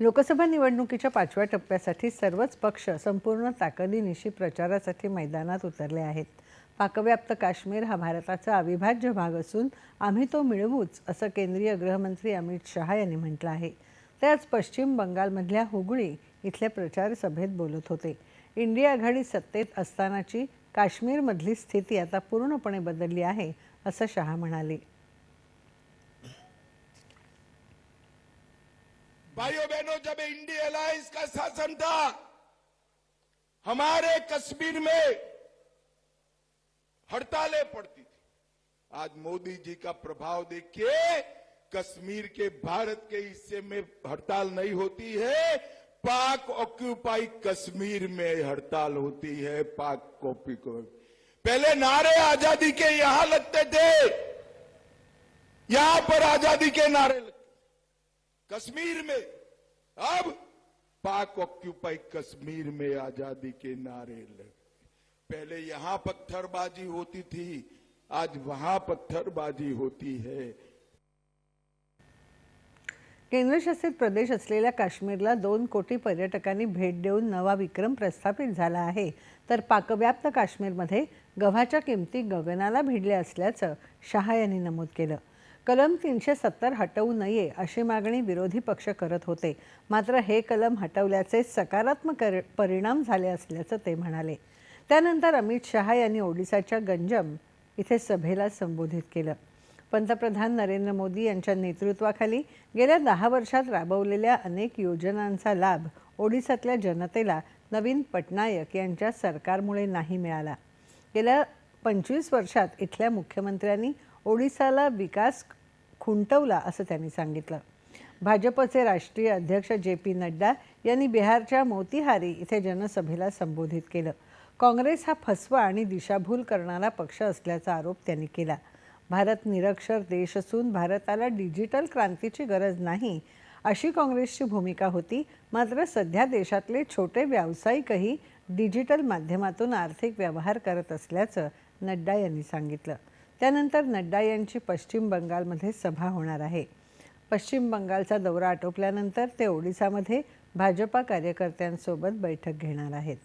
लोकसभा निवडणुकीच्या पाचव्या टप्प्यासाठी सर्वच पक्ष संपूर्ण ताकदीनिशी प्रचारासाठी मैदानात उतरले आहेत. पाकव्याप्त काश्मीर हा भारताचा अविभाज्य भाग असून आम्ही तो मिळवूच असं केंद्रीय गृहमंत्री अमित शहा यांनी म्हटलं आहे. ते आज पश्चिम बंगालमधल्या हुगळी इथल्या प्रचार सभेत बोलत होते. इंडिया आघाडी सत्तेत असतानाची काश्मीरमधली स्थिती आता पूर्णपणे बदलली आहे असं शहा म्हणाले. भाइयों बहनों, जब इंडिया अलायंस का शासन था, हमारे कश्मीर में हड़तालें पड़ती थी। आज मोदी जी का प्रभाव देखिए, कश्मीर के भारत के हिस्से में हड़ताल नहीं होती है, पाक ऑक्यूपाई कश्मीर में हड़ताल होती है, पाक कॉपी को पहले नारे आज़ादी के यहाँ लगते थे, यहाँ पर आज़ादी के नारे लगते कश्मीर में। अब पाक ऑक्यूपाई कश्मीर में आजादी के नारे लगे पहले यहां पत्थरबाजी होती थी आज वहां पत्थरबाजी होती है। केंद्रशासित प्रदेश असलेल्या काश्मीरला दोन कोटी पर्यटकांनी भेट देऊन नवा विक्रम प्रस्थापित झाला आहे. तर पाकव्याप्त काश्मीरमध्ये गव्हाच्या किमती गगनाला भिडल्या असल्याचं शहा यांनी नमूद केलं. कलम तीनशे सत्तर हटवू नये अशी मागणी विरोधी पक्ष करत होते. मात्र हे कलम हटवल्याचे सकारात्मक परिणाम झाले असल्याचं ते म्हणाले. त्यानंतर अमित शहा यांनी ओडिसाच्या गंजम इथे सभेला संबोधित केलं. पंतप्रधान नरेंद्र मोदी यांच्या नेतृत्वाखाली गेल्या दहा वर्षात राबवलेल्या अनेक योजनांचा लाभ ओडिसातल्या जनतेला नवीन पटनायक यांच्या सरकारमुळे नाही मिळाला. गेल्या पंचवीस वर्षात इथल्या मुख्यमंत्र्यांनी ओडिसाला विकास खुंटवला असं त्यांनी सांगितलं. भाजपचे राष्ट्रीय अध्यक्ष जे पी नड्डा यांनी बिहारच्या मोतीहारी इथे जनसभेला संबोधित केलं. काँग्रेस हा फसवा आणि दिशाभूल करणारा पक्ष असल्याचा आरोप त्यांनी केला. भारत निरक्षर देश असून भारताला डिजिटल क्रांतीची गरज नाही अशी काँग्रेसची भूमिका होती. मात्र सध्या देशातले छोटे व्यावसायिकही डिजिटल माध्यमातून आर्थिक व्यवहार करत असल्याचं नड्डा यांनी सांगितलं. त्यानंतर नड्डा यांची पश्चिम बंगालमध्ये सभा होणार आहे. पश्चिम बंगालचा दौरा आटोपल्यानंतर ते ओडिसामध्ये भाजपा कार्यकर्त्यांसोबत बैठक घेणार आहेत.